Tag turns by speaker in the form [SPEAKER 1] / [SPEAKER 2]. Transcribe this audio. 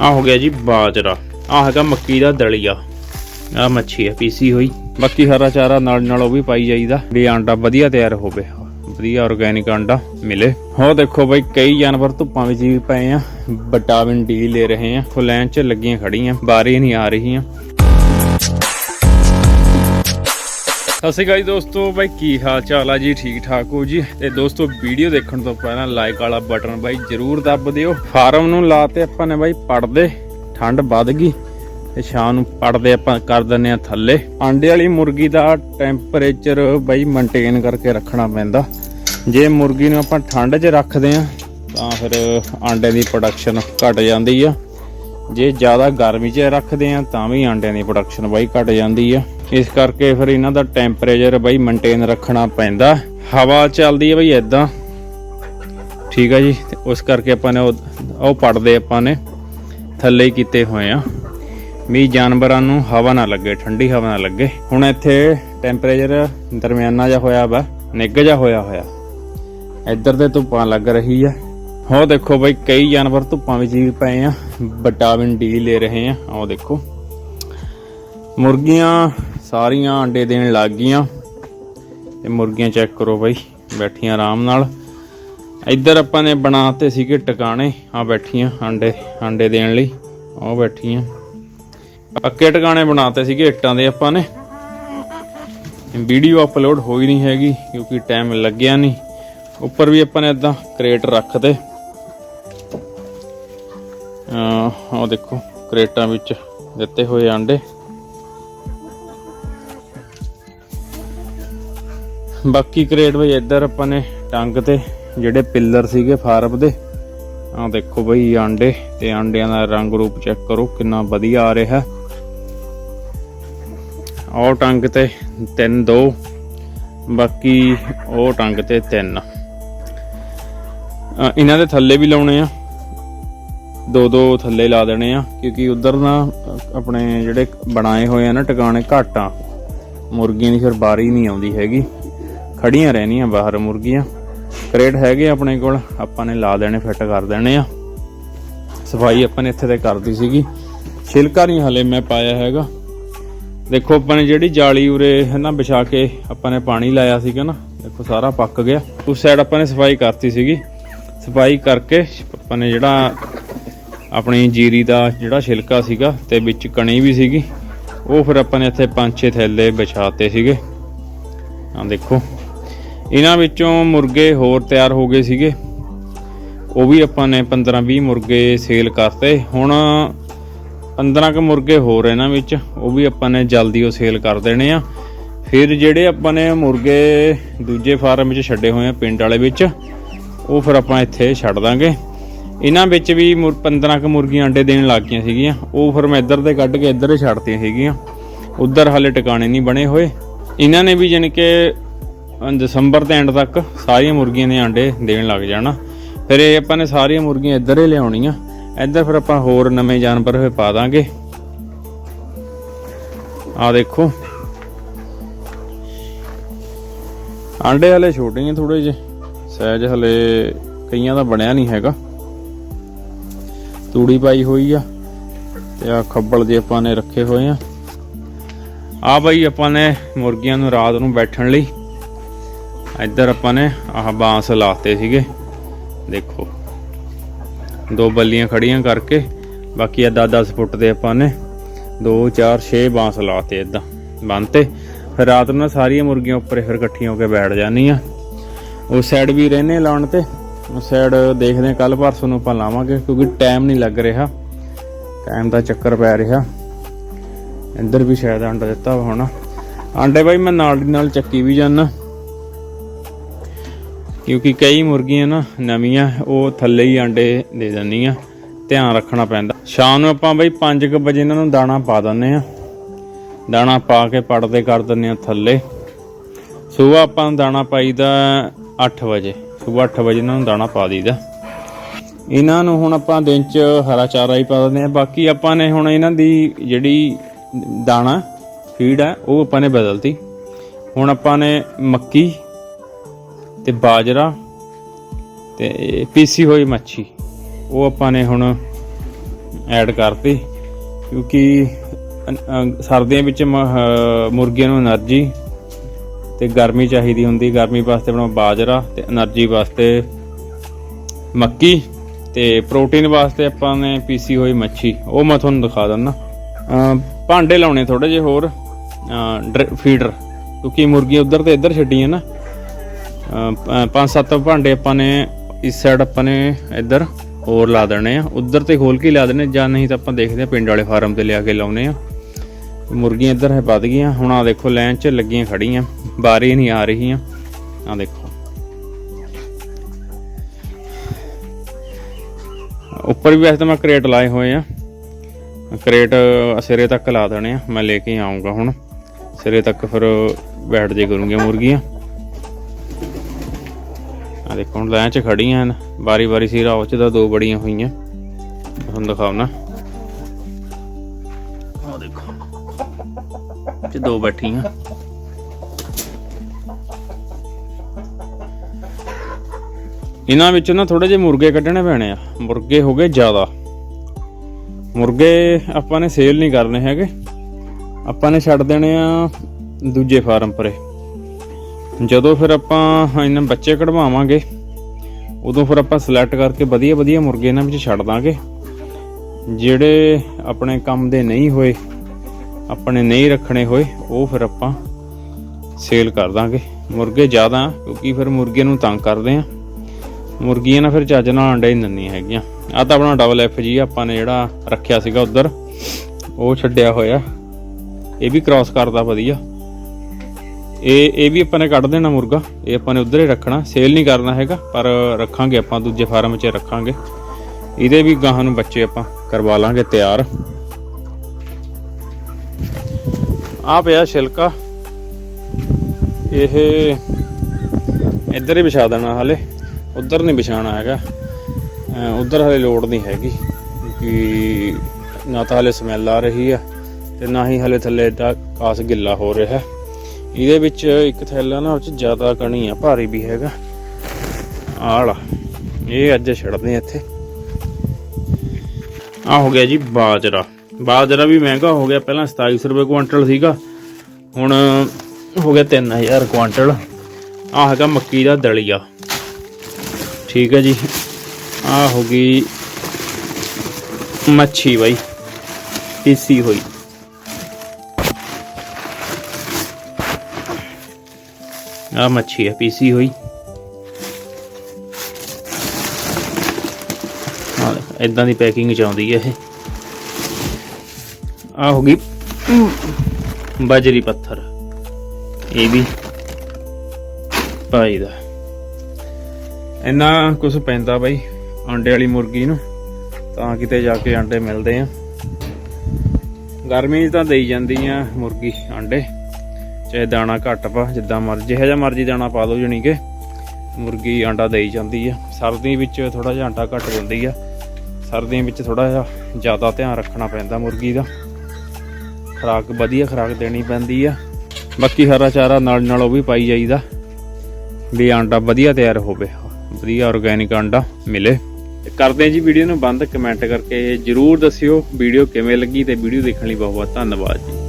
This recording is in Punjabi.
[SPEAKER 1] ਆ ਹੋ ਗਿਆ ਜੀ ਬਾਜਰਾ। ਆ ਹੈਗਾ ਮੱਕੀ ਦਾ ਦਲੀਆ। ਆ ਮੱਛੀ ਹੈ, ਪੀਸੀ ਹੋਈ। ਬਾਕੀ ਹਰਾ ਚਾਰਾ ਨਾਲ ਨਾਲ ਉਹ ਵੀ ਪਾਈ ਜਾਈਦਾ। ਵੀ ਆਂਡਾ ਵਧੀਆ ਤਿਆਰ ਹੋਵੇ। ਵਧੀਆ ਆਰਗੈਨਿਕ ਆਂਡਾ ਮਿਲੇ। ਹੋ ਦੇਖੋ ਬਈ, ਕਈ ਜਾਨਵਰ ਧੁੱਪਾਂ ਵਿੱਚ ਵੀ ਪਏ ਆ। ਵਿਟਾਮਿਨ ਡੀ ਲੈ ਰਹੇ ਆ। ਫੁਲੈਨ ਚ ਲੱਗੀਆਂ ਖੜੀਆਂ ਬਾਰੀ ਨਹੀਂ ਆ ਰਹੀਆਂ। ਸਤਿ ਸ਼੍ਰੀ ਅਕਾਲ ਜੀ ਦੋਸਤੋ, ਬਾਈ ਕੀ ਹਾਲ ਚਾਲ ਆ ਜੀ? ਠੀਕ ਠਾਕ ਹੋ ਜੀ? ਤੇ ਦੋਸਤੋ, ਵੀਡੀਓ ਦੇਖਣ ਤੋਂ ਪਹਿਲਾਂ ਲਾਈਕ ਵਾਲਾ ਬਟਨ ਬਾਈ ਜਰੂਰ ਦੱਬ ਦਿਓ। ਫਾਰਮ ਨੂੰ ਲਾਤੇ ਆਪਾਂ ਨੇ ਬਾਈ ਪੜਦੇ ਠੰਡ ਵੱਧ ਗਈ ਤੇ ਸ਼ਾਮ ਨੂੰ ਪੜਦੇ ਆਪਾਂ ਕਰ ਦਿੰਨੇ ਆ ਥੱਲੇ। ਆਂਡੇ ਵਾਲੀ ਮੁਰਗੀ ਦਾ ਟੈਂਪਰੇਚਰ ਬਾਈ ਮੇਨਟੇਨ ਕਰਕੇ ਰੱਖਣਾ ਪੈਂਦਾ। ਜੇ ਮੁਰਗੀ ਨੂੰ ਆਪਾਂ ਠੰਡ 'ਚ ਰੱਖਦੇ ਆ ਤਾਂ ਫਿਰ ਆਂਡਿਆਂ ਦੀ ਪ੍ਰੋਡਕਸ਼ਨ ਘਟ ਜਾਂਦੀ ਆ। ਜੇ ਜ਼ਿਆਦਾ ਗਰਮੀ 'ਚ ਰੱਖਦੇ ਆ ਤਾਂ ਵੀ ਆਂਡਿਆਂ ਦੀ ਪ੍ਰੋਡਕਸ਼ਨ ਬਾਈ ਘਟ ਜਾਂਦੀ ਆ। ਇਸ ਕਰਕੇ ਫਿਰ ਇਹਨਾਂ ਦਾ ਟੈਂਪਰੇਚਰ ਬਈ ਮੇਨਟੇਨ ਰੱਖਣਾ ਪੈਂਦਾ। ਹਵਾ ਚੱਲਦੀ ਹੈ ਬਈ ਇਦਾਂ ਠੀਕ ਆ ਜੀ, ਤੇ ਉਸ ਕਰਕੇ ਆਪਾਂ ਨੇ ਉਹ ਪੜਦੇ ਆਪਾਂ ਨੇ, ਥੱਲੇ ਹੀ ਕੀਤੇ ਹੋਏ ਆ। ਵੀ ਜਾਨਵਰਾਂ ਨੂੰ ਹਵਾ ਨਾ ਲੱਗੇ, ਠੰਡੀ ਹਵਾ ਨਾ ਲੱਗੇ। ਹੁਣ ਇੱਥੇ ਟੈਂਪਰੇਚਰ ਦਰਮਿਆਨਾ ਜਿਹਾ ਹੋਇਆ ਵਾ, ਨਿੱਘ ਜਿਹਾ ਹੋਇਆ ਹੋਇਆ। ਇੱਧਰ ਤੇ ਧੁੱਪਾਂ ਲੱਗ ਰਹੀ ਆ। ਹੋ ਦੇਖੋ ਬਈ, ਕਈ ਜਾਨਵਰ ਧੁੱਪਾਂ ਵਿੱਚ ਵੀ ਪਏ ਆ, ਵਿਟਾਮਿਨ ਡੀ ਲੈ ਰਹੇ ਆ। ਆਹ ਦੇਖੋ। ਮੁਰਗੀਆਂ ਸਾਰੀਆਂ ਅੰਡੇ ਦੇਣ ਲੱਗ ਗਈਆਂ। ਤੇ ਮੁਰਗੀਆਂ ਚੈੱਕ ਕਰੋ ਬਾਈ, ਬੈਠੀਆਂ ਆਰਾਮ ਨਾਲ। ਇੱਧਰ ਆਪਾਂ ਨੇ ਬਣਾਤੇ ਸੀਗੇ ਟਿਕਾਣੇ ਆ ਬੈਠੀਆਂ ਅੰਡੇ ਅੰਡੇ ਦੇਣ ਲਈ, ਉਹ ਬੈਠੀਆਂ। ਪੱਕੇ ਟਿਕਾਣੇ ਬਣਾਤੇ ਸੀਗੇ ਇੱਟਾਂ ਦੇ ਆਪਾਂ ਨੇ। ਵੀਡੀਓ ਅਪਲੋਡ ਹੋਈ ਨਹੀਂ ਹੈਗੀ, ਕਿਉਂਕਿ ਟਾਈਮ ਲੱਗਿਆ ਨਹੀਂ। ਉੱਪਰ ਵੀ ਆਪਾਂ ਨੇ ਇਦਾਂ ਕ੍ਰੇਟ ਰੱਖਦੇ ਅਹ ਉਹ ਦੇਖੋ, ਕ੍ਰੇਟਾਂ ਵਿੱਚ ਦਿੱਤੇ ਹੋਏ ਆਂਡੇ ਬਾਕੀ ਕ੍ਰੇਟ ਬਈ ਇੱਧਰ ਆਪਾਂ ਨੇ ਟੰਗ ਤੇ ਜਿਹੜੇ ਪਿੱਲਰ ਸੀਗੇ ਫਾਰਮ ਦੇ, ਆਹ ਦੇਖੋ ਬਈ ਆਂਡੇ ਤੇ ਆਂਡਿਆਂ ਦਾ ਰੰਗ ਰੂਪ ਚੈੱਕ ਕਰੋ, ਕਿੰਨਾ ਵਧੀਆ ਆ ਰਿਹਾ। ਉਹ ਟੰਗ ਤੇ ਤਿੰਨ ਦੋ, ਬਾਕੀ ਉਹ ਟੰਗ ਤੇ ਤਿੰਨ। ਇਹਨਾਂ ਦੇ ਥੱਲੇ ਵੀ ਲਾਉਣੇ ਆ, ਦੋ ਦੋ ਥੱਲੇ ਲਾ ਦੇਣੇ ਆ, ਕਿਉਂਕਿ ਉਧਰ ਨਾ ਆਪਣੇ ਜਿਹੜੇ ਬਣਾਏ ਹੋਏ ਆ ਨਾ, ਟਿਕਾਣੇ ਘੱਟ ਆ। ਮੁਰਗੀਆਂ ਦੀ ਫਿਰ ਬਾਰੀ ਨਹੀਂ ਆਉਂਦੀ ਹੈਗੀ। ਖੜੀਆਂ ਰਹਿਣੀਆਂ ਬਾਹਰ ਮੁਰਗੀਆਂ। ਕਰੇਟ ਹੈਗੇ ਆਪਣੇ ਕੋਲ, ਆਪਾਂ ਨੇ ਲਾ ਦੇਣੇ, ਫਿੱਟ ਕਰ ਦੇਣੇ ਆ। ਸਫ਼ਾਈ ਆਪਾਂ ਨੇ ਇੱਥੇ ਤੇ ਕਰਦੀ ਸੀਗੀ। ਛਿਲਕਾ ਨਹੀਂ ਹਲੇ ਮੈਂ ਪਾਇਆ ਹੈਗਾ। ਦੇਖੋ, ਆਪਾਂ ਨੇ ਜਿਹੜੀ ਜਾਲੀ ਉਰੇ ਹੈ ਨਾ ਵਿਛਾ ਕੇ ਆਪਾਂ ਨੇ ਪਾਣੀ ਲਾਇਆ ਸੀਗਾ ਨਾ, ਦੇਖੋ ਸਾਰਾ ਪੱਕ ਗਿਆ। ਉਸ ਸਾਈਡ ਆਪਾਂ ਨੇ ਸਫ਼ਾਈ ਕਰਤੀ ਸੀਗੀ। ਸਫ਼ਾਈ ਕਰਕੇ ਆਪਾਂ ਨੇ ਜਿਹੜਾ ਆਪਣੀ ਜੀਰੀ ਦਾ ਜਿਹੜਾ ਛਿਲਕਾ ਸੀਗਾ ਤੇ ਵਿੱਚ ਕਣੀ ਵੀ ਸੀਗੀ, ਉਹ ਫਿਰ ਆਪਾਂ ਨੇ ਇੱਥੇ ਪੰਜ ਛੇ ਥੈਲੇ ਵਿਛਾਤੇ ਸੀਗੇ। ਆ ਦੇਖੋ। ਇਹਨਾਂ ਵਿੱਚੋਂ ਮੁਰਗੇ ਹੋਰ ਤਿਆਰ ਹੋ ਗਏ ਸੀਗੇ। ਉਹ ਵੀ ਆਪਾਂ ਨੇ 15 20 ਮੁਰਗੇ ਸੇਲ ਕਰਤੇ। ਹੁਣ 15 ਕ ਮੁਰਗੇ ਹੋਰ ਇਹਨਾਂ ਵਿੱਚ, ਉਹ ਵੀ ਆਪਾਂ ਨੇ ਜਲਦੀ ਉਹ ਸੇਲ ਕਰ ਦੇਣੇ ਆ। ਫਿਰ ਜਿਹੜੇ ਆਪਾਂ ਨੇ ਮੁਰਗੇ ਦੂਜੇ ਫਾਰਮ ਵਿੱਚ ਛੱਡੇ ਹੋਏ ਆ ਪਿੰਡ ਵਾਲੇ ਵਿੱਚ, ਉਹ ਫਿਰ ਆਪਾਂ ਇੱਥੇ ਛੱਡ ਦਾਂਗੇ। ਇਹਨਾਂ ਵਿੱਚ ਵੀ 15 ਕ ਮੁਰਗੀਆਂ ਅੰਡੇ ਦੇਣ ਲੱਗ ਗਈਆਂ ਸੀਗੀਆਂ। ਉਹ ਫਿਰ ਮੈਂ ਇੱਧਰ ਦੇ ਕੱਢ ਕੇ ਇੱਧਰ ਹੀ ਛੱਡਤੀਆਂ ਸੀਗੀਆਂ। ਉੱਧਰ ਹਾਲੇ ਟਿਕਾਣੇ ਨਹੀਂ ਬਣੇ ਹੋਏ। ਇਹਨਾਂ ਨੇ ਵੀ ਜਾਣੀ ਕਿ ਦਸੰਬਰ ਦੇ ਐਂਡ ਤੱਕ ਸਾਰੀਆਂ ਮੁਰਗੀਆਂ ਦੇ ਆਂਡੇ ਦੇਣ ਲੱਗ ਜਾਣਾ। ਫਿਰ ਇਹ ਆਪਾਂ ਨੇ ਸਾਰੀਆਂ ਮੁਰਗੀਆਂ ਇੱਧਰ ਹੀ ਲਿਆਉਣੀਆਂ। ਇੱਧਰ ਫਿਰ ਆਪਾਂ ਹੋਰ ਨਵੇਂ ਜਾਨਵਰ ਹੋਏ ਪਾ ਦਾਂਗੇ। ਆ ਦੇਖੋ। ਆਂਡੇ ਹਲੇ ਛੋਟੇ ਨੇ ਥੋੜੇ ਜਿਹੇ। ਸਾਈਜ਼ ਹਲੇ ਕਈਆਂ ਦਾ ਬਣਿਆ ਨਹੀਂ ਹੈਗਾ। ਤੂੜੀ ਪਾਈ ਹੋਈ ਆ ਤੇ ਆ ਖੱਬਲ ਜੇ ਆਪਾਂ ਨੇ ਰੱਖੇ ਹੋਏ ਆ। ਆ ਬਈ ਆਪਾਂ ਨੇ ਮੁਰਗੀਆਂ ਨੂੰ ਰਾਤ ਨੂੰ ਬੈਠਣ ਲਈ ਇੱਧਰ ਆਪਾਂ ਨੇ ਆਹ ਬਾਂਸ ਲਾਤੇ ਸੀਗੇ। ਦੇਖੋ। ਦੋ ਬੱਲੀਆਂ ਖੜੀਆਂ ਕਰਕੇ, ਬਾਕੀ ਆ 10-10 ਫੁੱਟ ਦੇ ਆਪਾਂ ਨੇ 2 4 6 ਬਾਂਸ ਲਾਤੇ ਇਦਾਂ ਬੰਨਤੇ ਫਿਰ ਰਾਤ ਨੂੰ ਨਾ ਸਾਰੀਆਂ ਮੁਰਗੀਆਂ ਉੱਪਰ ਫਿਰ ਇਕੱਠੀਆਂ ਹੋ ਕੇ ਬੈਠ ਜਾਂਦੀਆਂ। ਉਸ ਸਾਈਡ ਵੀ ਰਹਿਨੇ ਲਾਉਣ ਤੇ। ਉਸ ਸਾਈਡ ਦੇਖਦੇ ਕੱਲ ਪਰਸੋਂ ਨੂੰ ਆਪਾਂ ਲਾਵਾਂਗੇ, ਕਿਉਂਕਿ ਟਾਈਮ ਨਹੀਂ ਲੱਗ ਰਿਹਾ। ਟਾਈਮ ਦਾ ਚੱਕਰ ਪੈ ਰਿਹਾ। ਇੱਧਰ ਵੀ ਸ਼ਾਇਦ ਅੰਡਾ ਦਿੱਤਾ ਹੋਣਾ। ਆਂਡੇ ਬਾਈ, ਮੈਂ ਨਾਲ ਦੀ ਨਾਲ ਚੱਕੀ ਵੀ ਜਾਨਾ। ਕਿਉਂਕਿ ਕਈ ਮੁਰਗੀਆਂ ਨਾ ਨਵੀਆਂ, ਉਹ ਥੱਲੇ ਹੀ ਆਂਡੇ ਦੇ ਦਿੰਦੀਆਂ। ਧਿਆਨ ਰੱਖਣਾ ਪੈਂਦਾ। ਸ਼ਾਮ ਨੂੰ ਆਪਾਂ ਬਈ 5:00 ਵਜੇ ਇਹਨਾਂ ਨੂੰ ਦਾਣਾ ਪਾ ਦਿੰਨੇ ਆ ਦਾਣਾ ਪਾ ਕੇ ਪੜਦੇ ਕਰ ਦਿੰਨੇ ਆ ਥੱਲੇ। ਸਵੇਰ ਆਪਾਂ ਨੂੰ ਦਾਣਾ ਪਾਈਦਾ 8 ਵਜੇ। ਸਵੇਰ 8 ਵਜੇ ਇਹਨਾਂ ਨੂੰ ਦਾਣਾ ਪਾ ਦਈਦਾ। ਇਹਨਾਂ ਨੂੰ ਹੁਣ ਆਪਾਂ ਦਿਨ ਚ ਹਰਾ ਚਾਰਾ ਹੀ ਪਾ ਦਿੰਦੇ ਆ ਬਾਕੀ ਆਪਾਂ ਨੇ ਹੁਣ ਇਹਨਾਂ ਦੀ ਜਿਹੜੀ ਦਾਣਾ, ਫੀਡ ਹੈ, ਉਹ ਆਪਾਂ ਨੇ ਬਦਲਤੀ। ਹੁਣ ਆਪਾਂ ਨੇ ਮੱਕੀ ਤੇ ਬਾਜਰਾ ਤੇ ਪੀਸੀ ਹੋਈ ਮੱਛੀ। ਉਹ ਆਪਾਂ ਨੇ ਹੁਣ ਐਡ ਕਰਤੀ ਕਿਉਂਕਿ ਸਰਦੀਆਂ ਵਿੱਚ ਮੁਰਗੀਆਂ ਨੂੰ એનર્ਜੀ ਤੇ ਗਰਮੀ ਚਾਹੀਦੀ ਹੁੰਦੀ। ਗਰਮੀ ਵਾਸਤੇ ਆਪਣਾ ਬਾਜਰਾ ਤੇ એનર્ਜੀ ਵਾਸਤੇ ਮੱਕੀ ਤੇ ਪ੍ਰੋਟੀਨ ਵਾਸਤੇ ਆਪਾਂ ਨੇ ਪੀਸੀ ਹੋਈ ਮੱਛੀ। ਉਹ ਮੈਂ ਤੁਹਾਨੂੰ ਦਿਖਾ ਦਿੰਦਾ। ਭਾਂਡੇ ਲਾਉਣੇ ਥੋੜੇ ਜਿਹਾ ਹੋਰ। ਫੀਡਰ ਕਿਉਂਕਿ ਮੁਰਗੀ ਉਧਰ ਤੇ ਇੱਧਰ ਛੱਡੀ ਹੈ ਨਾ। ਪੰਜ ਸੱਤ ਭਾਂਡੇ ਆਪਾਂ ਨੇ, ਇਸ ਸਾਈਡ ਆਪਾਂ ਨੇ ਇੱਧਰ ਹੋਰ ਲਾ ਦੇਣੇ ਆ। ਉਧਰ ਤੇ ਖੋਲ ਕੇ ਲਾ ਦੇਣੇ, ਜਾਂ ਨਹੀਂ ਤਾਂ ਆਪਾਂ ਦੇਖਦੇ ਆ ਪਿੰਡ ਵਾਲੇ ਫਾਰਮ ਤੇ ਲਿਆ ਕੇ ਲਾਉਨੇ ਆ। ਮੁਰਗੀਆਂ ਇੱਧਰ ਹੈ ਵੱਧ ਗਈਆਂ, ਹੁਣ ਆ ਦੇਖੋ ਲਾਈਨ 'ਚ ਲੱਗੀਆਂ ਖੜੀਆਂ ਬਾਰੀ ਨਹੀਂ ਆ ਰਹੀਆਂ। ਆ ਦੇਖੋ। ਉੱਪਰ ਵੀ ਵੈਸੇ ਤਾਂ ਮੈਂ ਕਰੇਟ ਲਾਏ ਹੋਏ ਆ। ਕਰੇਟ ਸਿਰੇ ਤੱਕ ਲਾ ਦੇਣੇ ਆ, ਮੈਂ ਲੈ ਕੇ ਆਉਂਗਾ ਹੁਣ। ਸਿਰੇ ਤੱਕ ਫਿਰ ਬੈਠ ਜੇ ਕਰੂੰਗੀਆਂ ਮੁਰਗੀਆਂ। ਦੇਖੋ, ਹੁਣ ਲਾਈਨ 'ਚ ਖੜੀਆਂ ਹਨ। ਬਾਰੀ ਬਾਰੀ ਸਿਰਾ ਉਹ 'ਚ ਦੋ ਬੜੀਆਂ ਹੋਈਆਂ। ਤੁਹਾਨੂੰ ਦਿਖਾਉਣਾ ਆ ਦੇਖੋ। ਤੇ ਦੋ ਬੈਠੀਆਂ। ਇਹਨਾਂ ਵਿੱਚੋਂ ਨਾ ਥੋੜੇ ਜਿਹੇ ਮੁਰਗੇ ਕੱਢਣੇ ਪੈਣੇ ਆ। ਮੁਰਗੇ ਹੋ ਗਏ ਜ਼ਿਆਦਾ। ਮੁਰਗੇ ਆਪਾਂ ਨੇ ਸੇਲ ਨਹੀਂ ਕਰਨੇ ਹੈਗੇ। ਆਪਾਂ ਨੇ ਛੱਡ ਦੇਣੇ ਆ ਦੂਜੇ ਫਾਰਮ ਪਰੇ। ਜਦੋਂ ਫਿਰ ਆਪਾਂ ਇਹਨਾਂ ਬੱਚੇ ਕਢਵਾਵਾਂਗੇ, ਉਦੋਂ ਫਿਰ ਆਪਾਂ ਸਿਲੈਕਟ ਕਰਕੇ ਵਧੀਆ ਵਧੀਆ ਮੁਰਗੇ ਇਹਨਾਂ ਵਿੱਚ ਛੱਡ ਦਾਂਗੇ। ਜਿਹੜੇ ਆਪਣੇ ਕੰਮ ਦੇ ਨਹੀਂ ਹੋਏ, ਆਪਣੇ ਨਹੀਂ ਰੱਖਣੇ ਹੋਏ, ਉਹ ਫਿਰ ਆਪਾਂ ਸੇਲ ਕਰ ਦਾਂਗੇ। ਮੁਰਗੇ ਜ਼ਿਆਦਾ, ਕਿਉਂਕਿ ਫਿਰ ਮੁਰਗੇ ਨੂੰ ਤੰਗ ਕਰਦੇ ਆ। ਮੁਰਗੀਆਂ ਨਾ ਫਿਰ ਚੱਜ ਨਾਲ ਅੰਡੇ ਹੀ ਦਿੰਦੀਆਂ ਹੈਗੀਆਂ। ਆ ਤਾਂ ਆਪਣਾ ਡਬਲ ਐਫ ਜੀ ਆਪਾਂ ਨੇ ਜਿਹੜਾ ਰੱਖਿਆ ਸੀਗਾ ਉਧਰ, ਉਹ ਛੱਡਿਆ ਹੋਇਆ। ਇਹ ਵੀ ਕ੍ਰਾਸ ਕਰਦਾ ਵਧੀਆ। ਇਹ ਇਹ ਵੀ ਆਪਾਂ ਨੇ ਕੱਢ ਦੇਣਾ ਮੁਰਗਾ। ਇਹ ਆਪਾਂ ਨੇ ਉਧਰ ਹੀ ਰੱਖਣਾ। ਸੇਲ ਨਹੀਂ ਕਰਨਾ ਹੈਗਾ, ਪਰ ਰੱਖਾਂਗੇ ਆਪਾਂ, ਦੂਜੇ ਫਾਰਮ 'ਚ ਰੱਖਾਂਗੇ। ਇਹਦੇ ਵੀ ਗਾਹਾਂ ਨੂੰ ਬੱਚੇ ਆਪਾਂ ਕਰਵਾ ਲਾਂਗੇ ਤਿਆਰ। ਆ ਪਿਆ ਛਿਲਕਾ। ਇਹ ਇੱਧਰ ਹੀ ਵਿਛਾ ਦੇਣਾ ਹਲੇ। ਉੱਧਰ ਨਹੀਂ ਵਿਛਾਣਾ ਹੈਗਾ। ਉੱਧਰ ਹਲੇ ਲੋੜ ਨਹੀਂ ਹੈਗੀ ਕਿ ਨਾ ਤਾਂ ਹਲੇ ਸਮੈਲ ਆ ਰਹੀ ਆ, ਤੇ ਨਾ ਹੀ ਹਲੇ ਥੱਲੇ ਦਾ ਕਾਸ ਗਿੱਲਾ ਹੋ ਰਿਹਾ। ਇਹਦੇ ਵਿੱਚ ਇੱਕ ਥੈਲਾ ਨਾ ਉਹ ਚ ਜ਼ਿਆਦਾ ਕਣੀ ਆ, ਭਾਰੀ ਵੀ ਹੈਗਾ। ਆਲਾ ਇਹ ਅੱਜ ਛੱਡਦੇ ਆ ਇੱਥੇ। ਆ ਹੋ ਗਿਆ ਜੀ ਬਾਜਰਾ। ਬਾਜਰਾ ਵੀ ਮਹਿੰਗਾ ਹੋ ਗਿਆ, ਪਹਿਲਾਂ 2700 ਰੁਪਏ ਕੁਇੰਟਲ ਸੀਗਾ, ਹੁਣ ਹੋ ਗਿਆ 3000 ਕੁਇੰਟਲ ਆ ਹੈਗਾ ਮੱਕੀ ਦਾ ਦਲੀਆ। ਠੀਕ ਹੈ ਜੀ। ਆ ਹੋ ਗਈ ਮੱਛੀ ਬਾਈ, ਪੀਸੀ ਹੋਈ। ਆ ਮੱਛੀ ਹੈ ਪੀਸੀ ਹੋਈ। ਆ ਇਦਾਂ ਦੀ ਪੈਕਿੰਗ ਚ ਆਉਂਦੀ ਹੈ ਇਹ। ਆ ਹੋ ਗਈ ਬਾਜਰੀ ਪੱਥਰ। ਇਹ ਵੀ ਭਾਈ ਦਾ। ਇੰਨਾ ਕੁਝ ਪੈਂਦਾ ਬਾਈ ਆਂਡੇ ਵਾਲੀ ਮੁਰਗੀ ਨੂੰ, ਤਾਂ ਕਿਤੇ ਜਾ ਕੇ ਆਂਡੇ ਮਿਲਦੇ ਆ। ਗਰਮੀ 'ਚ ਤਾਂ ਦੇਈ ਜਾਂਦੀ ਆ ਮੁਰਗੀ ਆਂਡੇ। ਚਾਹੇ ਦਾਣਾ ਘੱਟ ਪਾ, ਜਿੱਦਾਂ ਮਰਜ਼ੀ, ਜਿਹੋ ਜਿਹਾ ਮਰਜ਼ੀ ਦਾਣਾ ਪਾ ਦਿਓ ਜਣੀ ਕਿ। ਮੁਰਗੀ ਆਂਡਾ ਦੇਈ ਜਾਂਦੀ ਆ। ਸਰਦੀ ਵਿੱਚ ਥੋੜਾ ਜਿਹਾ ਆਂਡਾ ਘੱਟ ਦਿੰਦੀ ਆ। ਸਰਦੀਆਂ ਵਿੱਚ ਥੋੜਾ ਜਿਹਾ ਜ਼ਿਆਦਾ ਧਿਆਨ ਰੱਖਣਾ ਪੈਂਦਾ ਮੁਰਗੀ ਦਾ। ਖੁਰਾਕ, ਵਧੀਆ ਖੁਰਾਕ ਦੇਣੀ ਪੈਂਦੀ ਆ। ਬਾਕੀ ਹਰਾ ਚਾਰਾ ਨਾਲ ਨਾਲ ਉਹ ਵੀ ਪਾਈ ਜਾਈਦਾ। ਵੀ ਆਂਡਾ ਵਧੀਆ ਤਿਆਰ ਹੋਵੇ। ਵਧੀਆ ਆਰਗੈਨਿਕ ਆਂਡਾ ਮਿਲੇ। ਕਰਦੇ ਹਾਂ ਜੀ ਵੀਡੀਓ ਨੂੰ ਬੰਦ। ਕਮੈਂਟ ਕਰਕੇ ਜਰੂਰ ਦੱਸਿਓ ਵੀਡੀਓ ਕਿਵੇਂ ਲੱਗੀ ਤੇ ਵੀਡੀਓ ਦੇਖਣ ਲਈ ਬਹੁਤ ਬਹੁਤ ਧੰਨਵਾਦ ਜੀ।